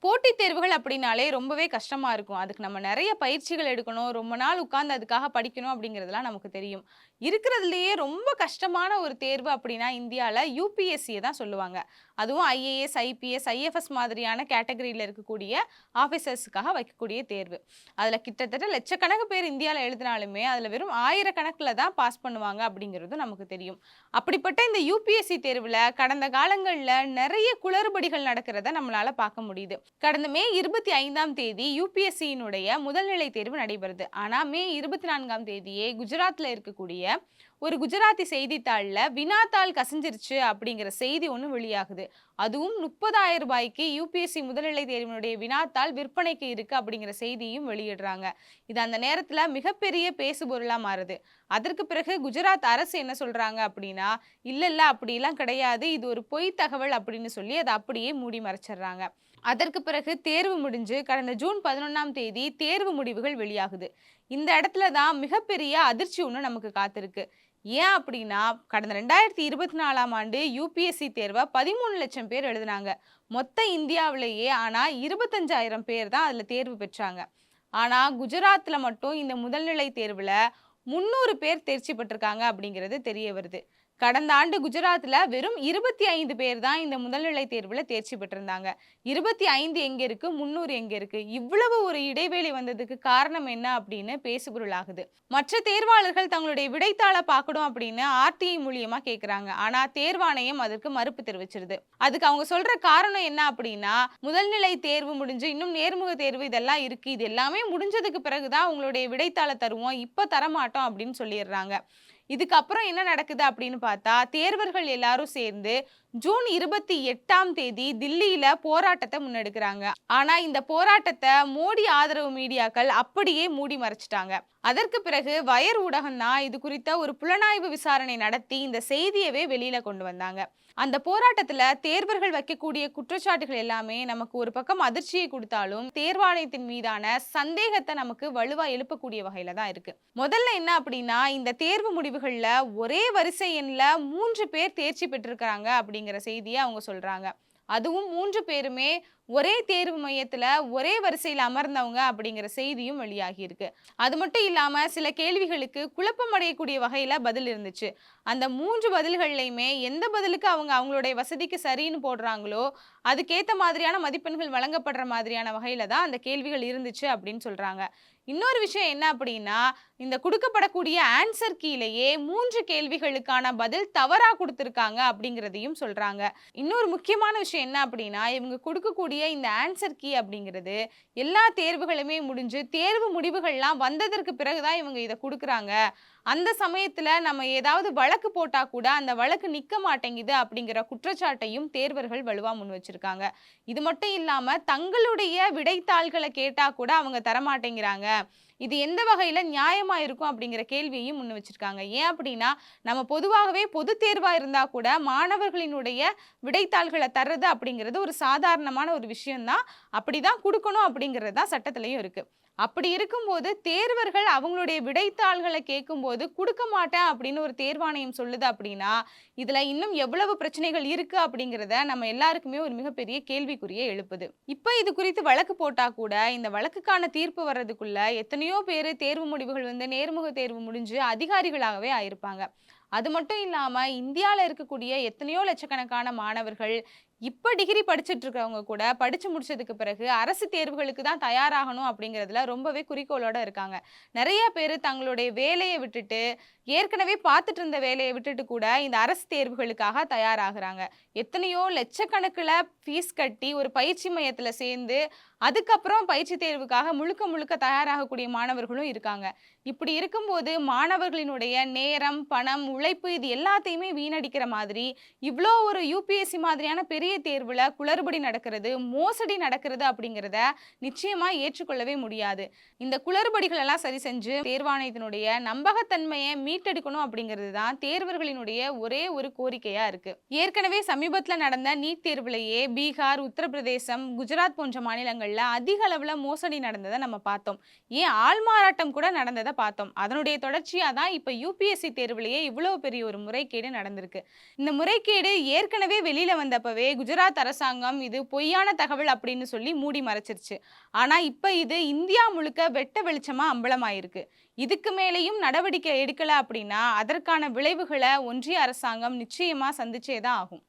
போட்டித் தேர்வுகள் அப்படின்னாலே ரொம்பவே கஷ்டமா இருக்கும். அதுக்கு நம்ம நிறைய பயிற்சிகள் எடுக்கணும். ரொம்ப நாள் உட்கார்ந்து அதுக்காக படிக்கணும் அப்படிங்கிறதுலாம் நமக்கு தெரியும். இருக்கிறதுலயே ரொம்ப கஷ்டமான ஒரு தேர்வு அப்படின்னா இந்தியால யூபிஎஸ்சியை தான் சொல்லுவாங்க. அதுவும் ஐஏஎஸ், ஐபிஎஸ், ஐஎஃப்எஸ் மாதிரியான கேட்டகரியில் இருக்கக்கூடிய ஆஃபீஸர்ஸுக்காக வைக்கக்கூடிய தேர்வு. அதில் கிட்டத்தட்ட லட்சக்கணக்கு பேர் இந்தியாவில் எழுதினாலுமே, அதில் வெறும் ஆயிரக்கணக்கில் தான் பாஸ் பண்ணுவாங்க அப்படிங்கிறது நமக்கு தெரியும். அப்படிப்பட்ட இந்த யூபிஎஸ்சி தேர்வில் கடந்த காலங்களில் நிறைய குளறுபடிகள் நடக்கிறத நம்மளால் பார்க்க முடியுது. கடந்த மே 25ஆம் தேதி யூபிஎஸ்சியினுடைய முதல்நிலை தேர்வு நடைபெறுது. ஆனால் மே 24ஆம் தேதியே குஜராத்தில் இருக்கக்கூடிய ஒரு குஜராத்தி செய்தித்தாளில் வினாத்தாள் கசிஞ்சிருச்சு அப்படிங்கிற செய்தி ஒன்று வெளியாகுது. அதுவும் முப்பதாயிரம் ரூபாய்க்கு யூபிஎஸ்சி முதல்நிலை தேர்வினுடைய வினாத்தாள் விற்பனைக்கு இருக்கு அப்படிங்கிற செய்தியும் வெளியிடுறாங்க. இது அந்த நேரத்தில் மிகப்பெரிய பேசுபொருளாக மாறுது. அதற்கு பிறகு குஜராத் அரசு என்ன சொல்கிறாங்க அப்படின்னா, இல்லை இல்லை அப்படிலாம் கிடையாது. இது ஒரு பொய் தகவல் அப்படின்னு சொல்லி அதை அப்படியே மூடி மறைச்சிடுறாங்க. அதற்கு பிறகு தேர்வு முடிஞ்சு கடந்த ஜூன் 11ஆம் தேதி தேர்வு முடிவுகள் வெளியாகுது. இந்த இடத்துல தான் மிகப்பெரிய அதிர்ச்சி ஒன்று நமக்கு காத்திருக்கு. ஏன் அப்படின்னா, கடந்த 2024ஆம் ஆண்டு யூபிஎஸ்சி தேர்வை பதிமூணு லட்சம் பேர் எழுதினாங்க. மொத்த இந்தியாவிலேயே ஆனால் இருபத்தஞ்சாயிரம் பேர் தான் அதில் தேர்வு பெற்றாங்க. ஆனால் குஜராத்தில் மட்டும் இந்த முதல்நிலை தேர்வில் முந்நூறு பேர் தேர்ச்சி பெற்றிருக்காங்க அப்படிங்கிறது தெரிய வருது. கடந்த ஆண்டு குஜராத்தில் வெறும் 25 பேர் தான் இந்த முதல்நிலை தேர்வில் தேர்ச்சி பெற்றிருந்தாங்க. 25 எங்க இருக்கு? 300 எங்க இருக்கு? இவ்வளவு ஒரு இடைவெளி வந்ததுக்கு காரணம் என்ன அப்படின்னு பேசுபொருளாகுது. மற்ற தேர்வாளர்கள் தங்களுடைய விடைத்தாளை பார்க்கணும் அப்படின்னு ஆர்டிஐ மூலியமாக கேட்குறாங்க ஆனால் தேர்வாணையம் அதற்கு மறுப்பு தெரிவிச்சிருது. அதுக்கு அவங்க சொல்கிற காரணம் என்ன அப்படின்னா, முதல்நிலை தேர்வு முடிஞ்சு இன்னும் நேர்முக தேர்வு இதெல்லாம் இருக்குது இது எல்லாமே முடிஞ்சதுக்கு பிறகு தான் உங்களுடைய விடைத்தாளை தருவோம். இப்போ தரமாட்டோம் அப்படின்னு சொல்லிடுறாங்க. இதுக்கப்புறம் என்ன நடக்குது அப்படின்னு பார்த்தா, தேர்வர்கள் எல்லாரும் சேர்ந்து ஜூன் 28ஆம் தேதி தில்லியில போராட்டத்தை முன்னெடுக்கிறாங்க. ஆனா இந்த போராட்டத்தை மோடி ஆதரவு மீடியாக்கள் அப்படியே மூடி மறைச்சிட்டாங்க அதற்கு பிறகு வயர் ஊடகம் தான் இது குறித்த ஒரு புலனாய்வு விசாரணை நடத்தி இந்த செய்தியவே வெளியில கொண்டு வந்தாங்க. அந்த போராட்டத்துல தேர்வர்கள் வைக்கக்கூடிய குற்றச்சாட்டுகள் எல்லாமே நமக்கு ஒரு பக்கம் அதிர்ச்சியை கொடுத்தாலும் தேர்வாணையத்தின் மீதான சந்தேகத்தை நமக்கு வலுவா எழுப்பக்கூடிய வகையில தான் இருக்கு. முதல்ல என்ன அப்படின்னா, இந்த தேர்வு முடிவு தேர்வுகளில் ஒரே வரிசை எண்ணில் மூன்று பேர் தேர்ச்சி பெற்றிருக்கிறாங்க அப்படிங்கிற செய்தியை அவங்க சொல்றாங்க. அதுவும் மூன்று பேருமே ஒரே தேர்வு மையத்தில் ஒரே வரிசையில் அமர்ந்தவங்க அப்படிங்கிற செய்தியும் வெளியாகி இருக்கு. அது மட்டும் இல்லாமல் சில கேள்விகளுக்கு குழப்பம் அடையக்கூடிய வகையில் பதில் இருந்துச்சு. அந்த மூன்று பதில்கள்லையுமே எந்த பதிலுக்கு அவங்க அவங்களுடைய வசதிக்கு சரின்னு போடுறாங்களோ, அதுக்கேற்ற மாதிரியான மதிப்பெண்கள் வழங்கப்படுற மாதிரியான வகையில் தான் அந்த கேள்விகள் இருந்துச்சு அப்படின்னு சொல்கிறாங்க இன்னொரு விஷயம் என்ன அப்படின்னா, இந்த கொடுக்கப்படக்கூடிய ஆன்சர் கீழேயே மூன்று கேள்விகளுக்கான பதில் தவறாக கொடுத்துருக்காங்க அப்படிங்கிறதையும் சொல்கிறாங்க இன்னொரு முக்கியமான விஷயம் என்ன அப்படின்னா, இவங்க கொடுக்கக்கூடிய இந்த ஆன்சர் கீ அப்படிங்கிறது எல்லா தேர்வுகளுமே முடிஞ்சு தேர்வு முடிவுகள்லாம் வந்ததற்கு பிறகு தான் இவங்க இதை கொடுக்குறாங்க. அந்த சமயத்துல நம்ம ஏதாவது வழக்கு போட்டா கூட அந்த வழக்கு நிக்க மாட்டேங்குது அப்படிங்கிற குற்றச்சாட்டையும் தேர்வர்கள் வலுவா முன் வச்சிருக்காங்க. இது மட்டும் இல்லாம தங்களுடைய விடைத்தாள்களை கேட்டா கூட அவங்க தரமாட்டேங்கிறாங்க. இது எந்த வகையில நியாயமா இருக்கும் அப்படிங்கிற கேள்வியையும் முன் வச்சிருக்காங்க. ஏன் அப்படின்னா, நம்ம பொதுவாகவே பொது தேர்வா இருந்தா கூட மாணவர்களினுடைய விடைத்தாள்களை தர்றது அப்படிங்கிறது ஒரு சாதாரணமான ஒரு விஷயம் தான். அப்படிதான் கொடுக்கணும் அப்படிங்கிறது தான் சட்டத்திலயும் இருக்கு. அப்படி இருக்கும்போது தேர்வர்கள் அவங்களுடைய விடைத்தாள்களை கேட்கும்போது கொடுக்க மாட்டேன் அப்படின்னு ஒரு தேர்வாணையம் சொல்லுது அப்படின்னா, இதில் இன்னும் எவ்வளவு பிரச்சனைகள் இருக்குது அப்படிங்கிறத நம்ம எல்லாருக்குமே ஒரு மிகப்பெரிய கேள்விக்குரிய எழுப்புது. இப்போ இது குறித்து வழக்கு போட்டால் கூட இந்த வழக்குக்கான தீர்ப்பு வர்றதுக்குள்ள எத்தனையோ பேர் தேர்வு முடிவுகள் வந்து நேர்முக தேர்வு முடிஞ்சு அதிகாரிகளாகவே ஆயிருப்பாங்க. அது மட்டும் இல்லாமல் இந்தியாவில் இருக்கக்கூடிய எத்தனையோ லட்சக்கணக்கான மாணவர்கள் இப்போ டிகிரி படிச்சுட்டு இருக்கிறவங்க கூட படிச்சு முடிச்சதுக்கு பிறகு அரசு தேர்வுகளுக்கு தான் தயாராகணும் அப்படிங்கிறதுல ரொம்பவே குறிக்கோளோட இருக்காங்க. நிறைய பேர் தங்களுடைய வேலையை விட்டுட்டு, ஏற்கனவே பார்த்துட்டு இருந்த வேலையை விட்டுட்டு கூட இந்த அரசு தேர்வுகளுக்காக தயாராகிறாங்க எத்தனையோ லட்சக்கணக்கில் ஃபீஸ் கட்டி ஒரு பயிற்சி மையத்தில் சேர்ந்து, அதுக்கப்புறம் பயிற்சி தேர்வுக்காக முழுக்க முழுக்க தயாராகக்கூடிய மாணவர்களும் இருக்காங்க. இப்படி இருக்கும்போது மாணவர்களினுடைய நேரம், பணம், உழைப்பு இது எல்லாத்தையுமே வீணடிக்கிற மாதிரி, இவ்வளோ ஒரு யூபிஎஸ்சி மாதிரியான பெரிய தேர்வில் குளறுபடி நடக்கிறது, மோசடி நடக்கிறது அப்படிங்கிறத நிச்சயமாக ஏற்றுக்கொள்ளவே முடியாது. இந்த குளறுபடிகள் எல்லாம் சரி செஞ்சு தேர்வாணையத்தினுடைய நம்பகத்தன்மையை மீட்டெடுக்கணும் அப்படிங்கிறது தான் தேர்வர்களினுடைய ஒரே ஒரு கோரிக்கையாக இருக்குது ஏற்கனவே சமீபத்தில் நடந்த நீட் தேர்விலேயே பீகார், உத்தரப்பிரதேசம், குஜராத் போன்ற மாநிலங்கள்ல அதிக அளவில் மோசடி நடந்ததை நம்ம பார்த்தோம். ஏன் ஆள்மாறாட்டம் கூட நடந்ததை பார்த்தோம். அதனுடைய தொடர்ச்சியாக தான் இப்போ யூபிஎஸ்சி தேர்வுலேயே இவ்வளோ பெரிய ஒரு முறைகேடு நடந்திருக்கு. இந்த முறைகேடு ஏற்கனவே வெளியில் வந்தப்பவே குஜராத் அரசாங்கம் இது பொய்யான தகவல் அப்படின்னு சொல்லி மூடி மறைச்சிருச்சு ஆனால் இப்போ இது இந்தியா முழுக்க வெட்ட வெளிச்சமாக அம்பலமாயிருக்கு இதுக்கு மேலேயும் நடவடிக்கை எடுக்கலை அப்படின்னா அதற்கான விளைவுகளை ஒன்றிய அரசாங்கம் நிச்சயமாக சந்திச்சே தான் ஆகும்